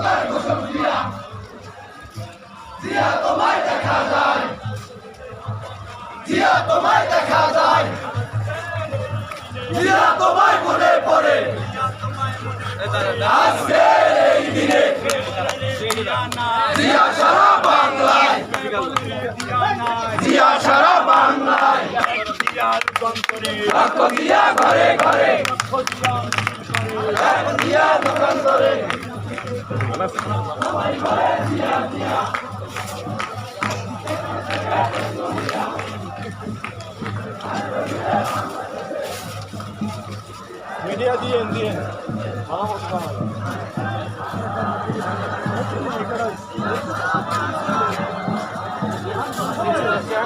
খোদার কসম জিয়া জিয়া তোমায় দেখা যায় জিয়া তোমায় দেখা যায় জিয়া তোমায় মনে পড়ে আজকের এই দিনে জিয়া সারা বাংলায় জিয়া সারা বাংলায় ঘরে ঘরে দিয়া দোকান করে মিডিয়া দিয়ে দিয়ে। জিয়া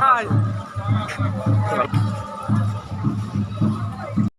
Hai.